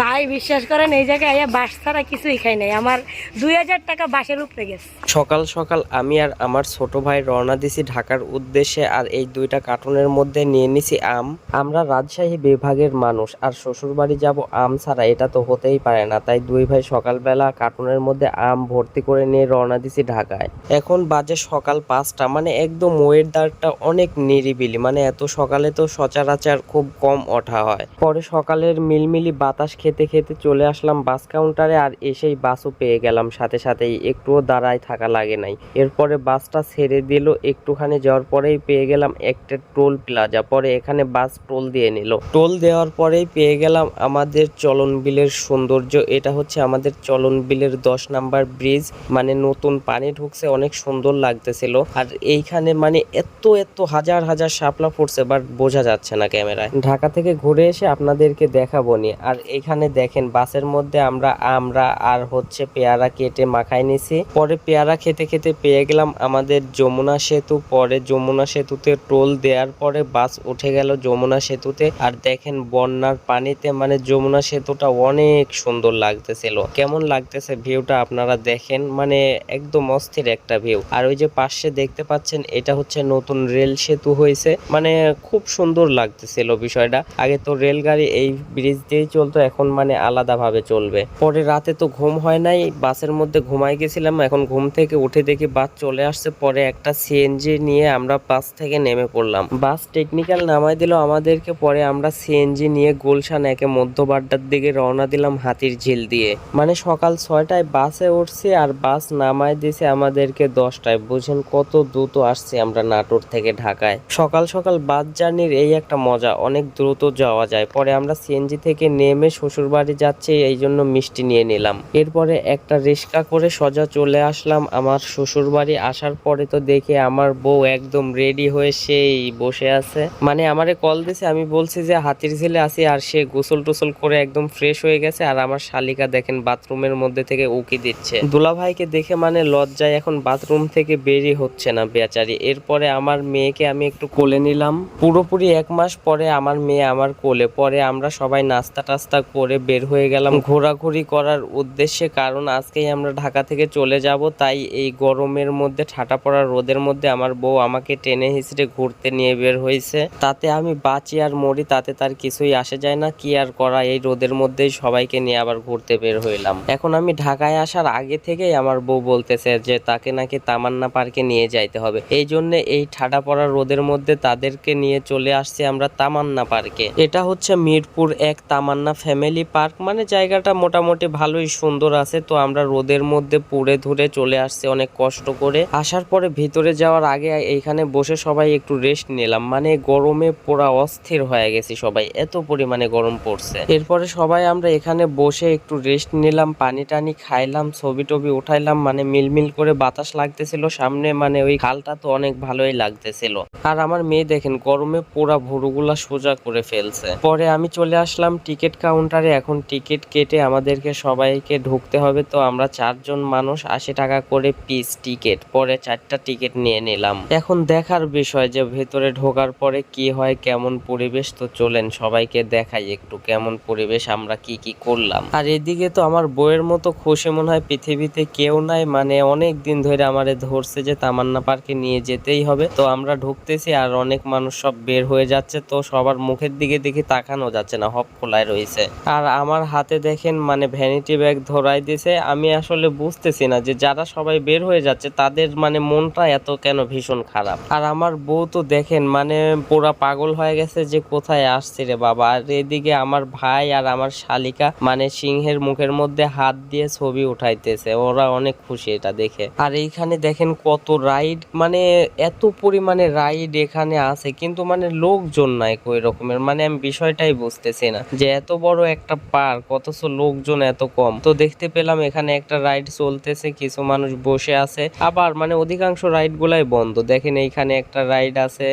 ভাই, বিশ্বাস করেন, এই জায়গায় আইয়া বাস ছাড়া কিছুই খাই নাই। আমার দুই হাজার টাকা বাসের উপরে গেছে। সকাল সকাল আমি আর আমার ছোট ভাই রওনা দিছি ঢাকার উদ্দেশ্যে, আর এই দুইটা কার্টুনের মধ্যে নিয়ে নিছি আম। আমরা রাজশাহী বিভাগের মানুষ, আর শ্বশুর বাড়ি যাব আম ছাড়া, এটা তো হতেই পারে না। তাই দুই ভাই সকালবেলা কার্টুনের মধ্যে আম ভর্তি করে নিয়ে রওনা দিছি ঢাকায়। এখন বাজে সকাল পাঁচটা মানে একদম ওয়েদারটা অনেক নিরিবিলি মানে এত সকালে তো সচরাচর খুব কম ওঠা হয়। পরে সকালের মিলমিলি বাতাস খেতে খেতে চলে আসলাম বাস কাউন্টারে আর এসেই বাসও পেয়ে গেলাম। সাথে সাথেই একটুও দাঁড়ায় থাকা লাগে নাই। এরপরে বাসটা ছেড়ে দিল। একটুখানি যাওয়ার পরেই পেয়ে গেলাম একটা টোল প্লাজা। পরে এখানে বাস টোল দিয়ে নিল। টোল দেওয়ার পরেই পেয়ে গেলাম আমাদের চলন বিলের সৌন্দর্য। এটা হচ্ছে আমাদের চলন বিলের দশ নাম্বার ব্রিজ। মানে নতুন পানি ঢুকছে, অনেক সুন্দর লাগতেছিল। আর এইখানে মানে এত এত হাজার হাজার শাপলা ফুটছে বাট বোঝা যাচ্ছে না ক্যামেরায়। ঢাকা থেকে ঘুরে এসে আপনাদেরকে দেখাবো নি। আর এখানে দেখেন, বাসের মধ্যে আমরা আমরা আর হচ্ছে পেয়ারা কেটে মাখাই নিছি। পরে পেয়ারা খেতে খেতে পেয়ে গেলাম আমাদের যমুনা সেতু। পরে যমুনা সেতুতে টোল দেওয়ার পরে বাস উঠে গেল যমুনা সেতুতে। আর দেখেন, বন্যার পানিতে মানে যমুনা সেতুটা অনেক সুন্দর লাগতেছিল। কেমন লাগতেছে ভিউটা আপনারা দেখেন মানে একদম অস্থির একটা ভিউ। আর ওই যে পাশে দেখতে পাচ্ছেন, এটা হচ্ছে নতুন রেল সেতু হয়েছে। মানে খুব সুন্দর লাগতেছিল বিষয়টা। আগে তো রেলগাড়ি এই ব্রিজ দিয়েই চলতো, এখন মানে আলাদা ভাবে চলবে। পরে রাতে তো ঘুম হয় নাই, বাসের মধ্যে ঘুমাই গেছিলাম, এখন ঘুম থেকে উঠে দেখি বাস চলে আসছে, পরে একটা সিএনজি নিয়ে আমরা বাস থেকে নেমে পড়লাম। বাস টেকনিক্যাল নামাই দিল আমাদেরকে, পরে আমরা সিএনজি নিয়ে গুলশান একে মধ্যবাড্ডার দিকে রওনা দিলাম হাতির ঝিল দিয়ে। মানে সকাল ছয়টায় বাসে উঠছি আর বাস নামায় দিছে আমাদেরকে দশটায়। বুঝেন কত দ্রুত আসছি আমরা নাটোর থেকে ঢাকায়। সকাল সকাল বাস জার্নির এই একটা মজা, অনেক দ্রুত যাওয়া যায়। পরে আমরা সিএনজি থেকে নেমে শ্বশুর বাড়ি যাচ্ছি, এই জন্য মিষ্টি নিয়ে নিলাম। এরপরে একটা রিক্সা করে সোজা চলে আসলাম আমার শ্বশুর বাড়ি আসার পরে তো দেখে আমার বউ একদম রেডি হয়ে সেই বসে আছে। মানে আমারে কল দিছে, আমি বলছি যে, হাতির ঝিলে আছি। আর সে গোসল টোসল করে একদম ফ্রেশ হয়ে গেছে। আর আমার শালিকা দেখেন বাথরুমের মধ্যে থেকে উকি দিচ্ছে। দুলা ভাইকে দেখে মানে লজ্জায় এখন বাথরুম থেকে বেরিয়ে হচ্ছে না বেচারি। এরপরে আমার মেয়েকে আমি একটু কোলে নিলাম। পুরোপুরি এক মাস পরে আমার মেয়ে আমার কোলে। পরে আমরা সবাই নাস্তা টাস্তা করে বের হয়ে গেলাম। ঘোরাঘুরি করার উদ্দেশ্যে কারণ আজকেই আমরা ঢাকা থেকে চলে যাব, তাই এই গরমের মধ্যে, ঠাটা পড়া রোদের মধ্যে আমার বউ আমাকে টেনে হিসড়ে ঘুরতে নিয়ে বের হয়েছে। তাতে আমি বাঁচি আর মরি, তাতে তার কিছুই আসে যায় না। কি আর করা, এই রোদের মধ্যেই সবাইকে নিয়ে আবার ঘুরতে বের হইলাম। এখন আমি ঢাকায় আসার আগে থেকেই আমার বউ বলতেছে যে, তাকে নাকি তামান্না পার্কে নিয়ে যাইতে হবে। এই জন্য এই ঠাডা পড়া রোদের মধ্যে তাদেরকে নিয়ে চলে আসছি আমরা তামান্না পার্কে। এটা হচ্ছে মিরপুর এক তামান্না ফ্যামিলি পার্ক মানে জায়গাটা মোটামুটি ভালোই সুন্দর আছে। তো আমরা রোদের মধ্যে পুড়ে ধরে চলে আসছে অনেক কষ্ট করে। আসার পরে ভিতরে যাওয়ার আগে এইখানে বসে সবাই একটু রেস্ট নিলাম। মানে গরমে পোড়া অস্থির হয়ে গেছি সবাই, এত পরিমাণে গরম পড়ছে। এরপরে সবাই আমরা এখানে বসে একটু রেস্ট নিলাম, পানি টানি খাইলাম, ছবি টবি উঠাইলাম মানে মিলমিল করে বাতাস লাগতেছিল। সামনে মানে ওই খালটা তো অনেক ভালোই লাগতেছিল। আর আমার মেয়ে দেখেন গরমে পুরা ভুরুগুলা সোজা করে ফেলছে। পরে আমি চলে আসলাম টিকিট কাউন্টারে এখন টিকিট কেটে আমাদেরকে সবাইকে ঢুকতে হবে, তো আমরা চারজন মানুষ আশি টাকা করে পিস টিকিট পরে চারটা টিকিট নিয়ে নিলাম। এখন দেখার বিষয় যে ভেতরে ঢোকার পরে কি হয়, কেমন পরিবেশ, তো চলেন সবাইকে দেখাই একটু কেমন পরিবেশ, আমরা কি কি করলাম। আর এদিকে তো আমার বইয়ের মতো খুশি মনে হয়, পৃথিবীতে কেউ নাই মানে অনেক দিন ধরে আমারে ধরছে যে তামান্না পার্কে নিয়ে যেতেই হবে। তো আমরা ঢুকতেছি আর অনেক মানুষ সব বের হয়ে যাচ্ছে, তো সবার মুখের দিকে দেখি তাকানো যাচ্ছে না হপ খোলায় রয়েছে। আর আমার হাতে দেখেন মানে ভ্যানিটি ব্যাগ ধরাই দিছে। আমি আসলে বুঝতেছি না যে যারা সবাই বের হয়ে যাচ্ছে, তাদের মানে মনটা এত কেন ভীষণ খারাপ? আর আমার বউ তো দেখেন মানে পুরা পাগল হয়ে গেছে যে কোথায় আসছে রে বাবা। আর এদিকে আমার ভাই আর আমার শালিকা মানে সিংহের মুখের মধ্যে হাত দিয়ে ছবি উঠাইতেছে। ওরা অনেক খুশি এটা দেখে। আর এইখানে দেখেন কত রাইড মানে এত পরিমাণে রাইড এখানে আছে। কিন্তু মানে লোকজন নাই কই রকমের মানে আমি বিষয়টাই বুঝতেছি না যে এত বড় একটা পার্ক, অথচ লোকজন এত কম। তো দেখতে পেলাম এখানে একটা রাইড চলতেছে, কিছু মানুষ বসে আছে। আবার মানে অধিকাংশ রাইড গুলাই বন্ধ। দেখেন এইখানে একটা রাইড আছে,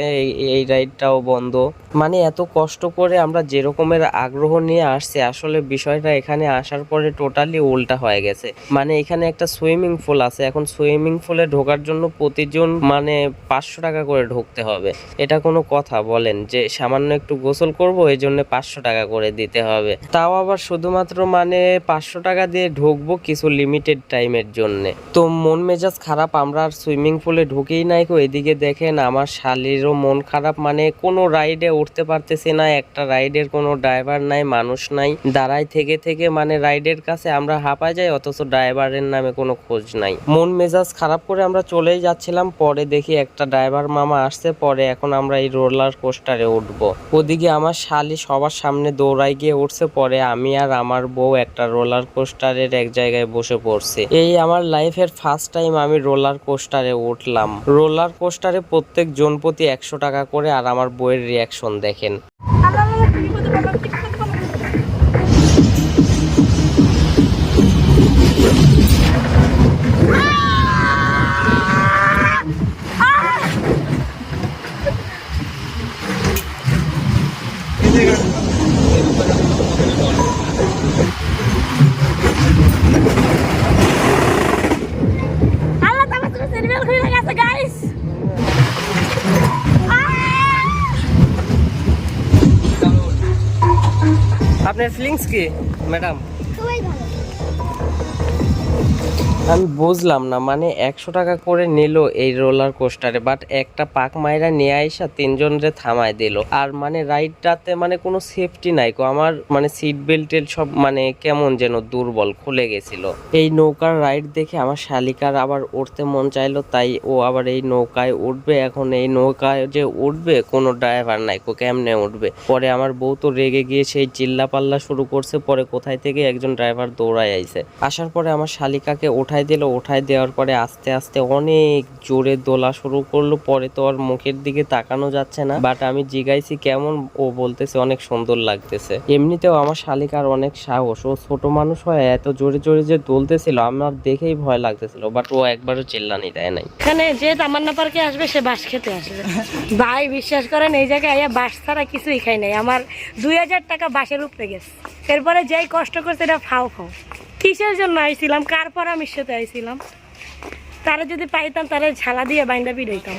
এই রাইডটাও বন্ধ। মানে এত কষ্ট করে আমরা যে রকমের আগ্রহ নিয়ে আসছি, আসলে বিষয়টা এখানে আসার পরে টোটালি উল্টা হয়ে গেছে। মানে এখানে একটা সুইমিং পুল আছে, এখন সুইমিং পুলে ঢোকার জন্য প্রতিজন মানে পাঁচশো টাকা করে ঢুকতে হবে। এটা কোনো কথা বলেন, যে সামান্য একটু গোসল করব এই জন্য পাঁচশো টাকা করে দিতে হবে। তাও আবার শুধুমাত্র মানে পাঁচশো টাকা দিয়ে ঢুকবো কিছু লিমিটেড টাইমের জন্য। তো মন মেজাজ খারাপ, আমরা আর সুইমিং পুলে ঢুকেই নাই কো। এদিকে দেখেন আমার শালিরও মন খারাপ মানে কোনো রাইডে উঠতে পারতেছি না, একটা রাইডের কোনো ড্রাইভার নাই, মানুষ নাই। দাঁড়াই থেকে থেকে মানে রাইডের কাছে আমরা হাঁপায় যাই, অথচ ড্রাইভারের নামে কোনো খোঁজ নাই। মন মেজাজ খারাপ করে আমরা চলেই যাচ্ছিলাম, পরে দেখি একটা ড্রাইভার মামা আসছে, পরে এখন আমরা এই রোলার কোস্টারে উঠবো। ওদিকে আমার শালি সবার সামনে দৌড়াই গিয়ে উঠছে পরে আমি আর আমার বউ একটা রোলার কোস্টারের এক জায়গায় বসে পড়ছি। এই আমার লাইফের ফার্স্ট টাইম আমি রোলার কোস্টারে উঠলাম। রোলার কোস্টারে প্রত্যেক জনপতি একশো টাকা করে আর আমার বউয়ের রিয়াকশন দেখেন। আপনার ফিলিংস কি ম্যাডাম আমি বুঝলাম না মানে একশো টাকা করে নিল এই রোলার কোস্টারে বাট একটা পাক মাইরা নিয়ে আইসা তিনজনরে থামায় দিল। আর মানে রাইডটাতে মানে কোনো সেফটি নাই কো আমার মানে সিট বেল্টের সব মানে কেমন যেন দুর্বল, খুলে গেছিল। এই নৌকার রাইড দেখে আমার শালিকার আবার উঠতে মন চাইলো, তাই ও আবার এই নৌকায় উঠবে। এখন এই নৌকায় যে উঠবে, কোনো ড্রাইভার নাই কো কেমনে উঠবে? পরে আমার বউ তো রেগে গিয়ে সেই চিল্লা পাল্লা শুরু করছে, পরে কোথায় থেকে একজন ড্রাইভার দৌড়ায় আইছে আসার পরে আমার শালিকাকে উঠাই দিল, উঠাই দেওয়ার পরে আস্তে আস্তে অনেক জোরে দোলা শুরু করল। পরে তো আর মুখের দিকে তাকানো যাচ্ছে না। বাট আমি জিগাইছি কেমন, ও বলতেছে অনেক সুন্দর লাগতেছে। এমনিতেও আমার শালিকার অনেক সাহস। ও ছোট মানুষ হয় এত জোরে জোরে যে দোলতেছিল, আমার দেখেই ভয় লাগতেছিল। বাট ও একবারও চিল্লানি দেয় নাই। এখানে যে তামান্না পার্কে আসবে, সে বাস খেতে আসবে। ভাই, বিশ্বাস করেন, এই জায়গায় আইয়া বাস ছাড়া কিছুই খাই নাই। আমার দুই হাজার টাকা বাসের উপরে গেছে। এরপরে যাই কষ্ট করছে এটা ফাও ফাও কিসের জন্য আইছিলাম? কার পরামর্শতে আইছিলাম? তারা যদি পাইতাম, তারা ঝালা দিয়ে বাইন্দা পিড়াইতাম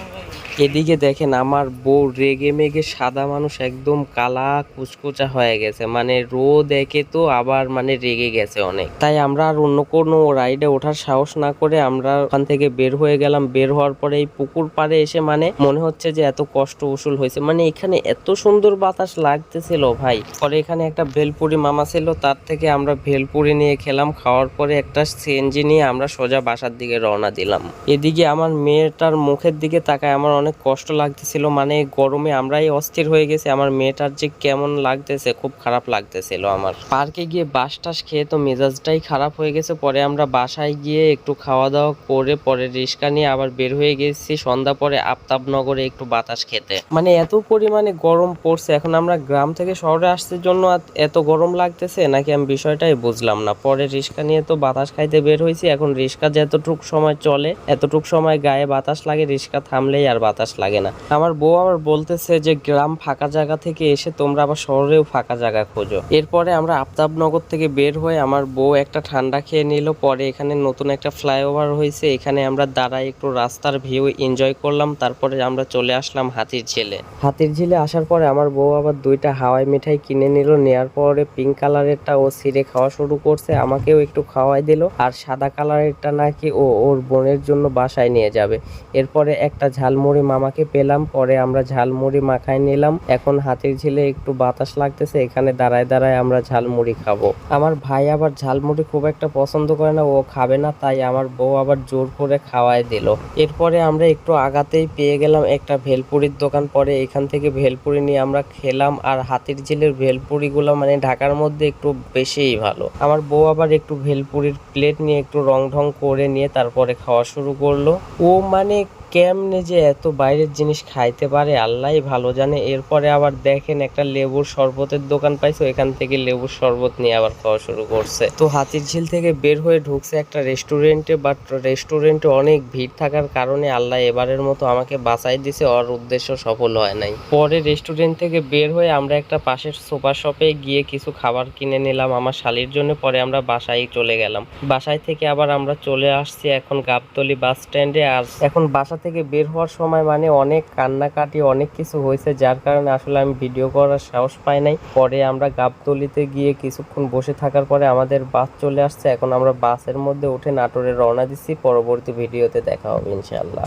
এদিকে দেখেন আমার বউ রেগে মেগে সাদা মানুষ একদম কালা কুচকুচা হয়ে গেছে। মানে রোদ একে তো আবার মানে রেগে গেছে অনেক। তাই আমরা আর অন্য কোনো রাইডে ওঠার সাহস না করে আমরা ওখান থেকে বের হয়ে গেলাম। বের হওয়ার পরে এই পুকুর পাড়ে এসে মানে মনে হচ্ছে যে এত কষ্ট উসুল হয়েছে। মানে এখানে এত সুন্দর বাতাস লাগতেছিল ভাই। পরে এখানে একটা ভেলপুরি মামা ছিল, তার থেকে আমরা ভেলপুরি নিয়ে খেলাম। খাওয়ার পরে একটা সিএনজি নিয়ে আমরা সোজা বাসার দিকে রওনা দিলাম। এদিকে আমার মেয়েটার মুখের দিকে তাকায়। আমার অনেক কষ্ট লাগতেছিল মানে গরমে আমরাই অস্থির হয়ে গেছে। আমার মেয়েটার যে কেমন লাগতেছে, খুব খারাপ লাগতেছিল আমার। পার্কে গিয়ে বাস টাস খেয়ে তো মেজাজটাই খারাপ হয়ে গেছে। পরে আমরা বাসায় গিয়ে একটু খাওয়া দাওয়া করে পরে রিক্সা নিয়ে আবার বের হয়ে গেছি সন্ধ্যা পরে আফতাবনগরে একটু বাতাস খেতে। মানে এত পরিমাণে গরম পড়ছে, এখন আমরা গ্রাম থেকে শহরে আসতে জন্য এত গরম লাগতেছে নাকি আমি বিষয়টাই বুঝলাম না। পরে রিক্সা নিয়ে তো বাতাস খাইতে বের হয়েছি, এখন রিক্সা যতটুক সময় চলে, এতটুক সময় গায়ে বাতাস লাগে রিক্সা থামলেই আর বাতাস লাগে না। আমার বউ আবার বলতেছে যে, গ্রাম ফাঁকা জায়গা থেকে এসে তোমরা আবার শহরেও ফাঁকা জায়গা খোঁজো। এরপরে আমরা আফতাবনগর থেকে বের হয়ে আমার বউ একটা ঠান্ডা খেয়ে নিল। পরে এখানে নতুন একটা ফ্লাইওভার হয়েছে। এখানে আমরা দাঁড়াই একটু রাস্তার ভিউ এনজয় করলাম। তারপরে আমরা চলে আসলাম হাতির ঝিলে। হাতির ঝিলে আসার পরে আমার বউ আবার দুইটা হাওয়াই মিঠাই কিনে নিল। নেওয়ার পরে পিঙ্ক কালারেরটা ও সিরে খাওয়া শুরু করছে। আমাকেও একটু খাওয়াই দিল। আর সাদা কালারেরটা নাকি ও ওর বোনের জন্য বাসায় নিয়ে যাবে। এরপরে একটা ঝালমুড়ি মামাকে পেলাম, পরে আমরা ঝালমুড়ি মাখায় নিলাম। এখন হাতির ঝিলে একটু বাতাস লাগতেছে, এখানে দাঁড়ায় দাঁড়ায় আমরা ঝালমুড়ি খাব। আমার ভাই আবার ঝালমুড়ি খুব একটা পছন্দ করে না, ও খাবে না, তাই আমার বউ আবার জোর করে খাওয়ায় দিল। এরপরে আমরা একটু আগাতেই পেয়ে গেলাম একটা ভেলপুরির দোকান, পরে এখান থেকে ভেলপুরি নিয়ে আমরা খেলাম, আর হাতির ঝিলের ভেলপুরিগুলো মানে ঢাকার মধ্যে একটু বেশিই ভালো। আমার বউ আবার একটু ভেলপুরির প্লেট নিয়ে একটু রং ঢং করে নিয়ে তারপরে খাওয়া শুরু করল। ও মানে কেমনে যে এত বাইরের জিনিস খাইতে পারে, আল্লাহই ভালো জানে। এরপরে আবার দেখেন একটা লেবুর শরবতের দোকান পাইছো এখান থেকে লেবুর শরবত নিয়ে আবার খাওয়া শুরু করছে। তো হাতির ঝিল থেকে বের হয়ে ঢুকছে একটা রেস্টুরেন্টে বাট রেস্টুরেন্টে অনেক ভিড় থাকার কারণে আল্লাহ এবারের মতো আমাকে বাঁচাই দিছে, ওর উদ্দেশ্য সফল হয় নাই। পরে রেস্টুরেন্ট থেকে বের হয়ে আমরা একটা পাশের সোফা শপে গিয়ে কিছু খাবার কিনে নিলাম আমার শালির জন্য, পরে আমরা বাসায় চলে গেলাম। বাসায় থেকে আবার আমরা চলে আসছি এখন গাবতলি বাস স্ট্যান্ডে, আর এখন বাসা থেকে বের হওয়ার সময় মানে অনেক কান্নাকাটি, অনেক কিছু হয়েছে, যার কারণে আসলে আমি ভিডিও করার সাহস পাই নাই। পরে আমরা গাবতলিতে গিয়ে কিছুক্ষণ বসে থাকার পরে আমাদের বাস চলে আসছে। এখন আমরা বাসের মধ্যে উঠে নাটোরে রওনা দিচ্ছি। পরবর্তী ভিডিওতে দেখা হবে ইনশাআল্লাহ।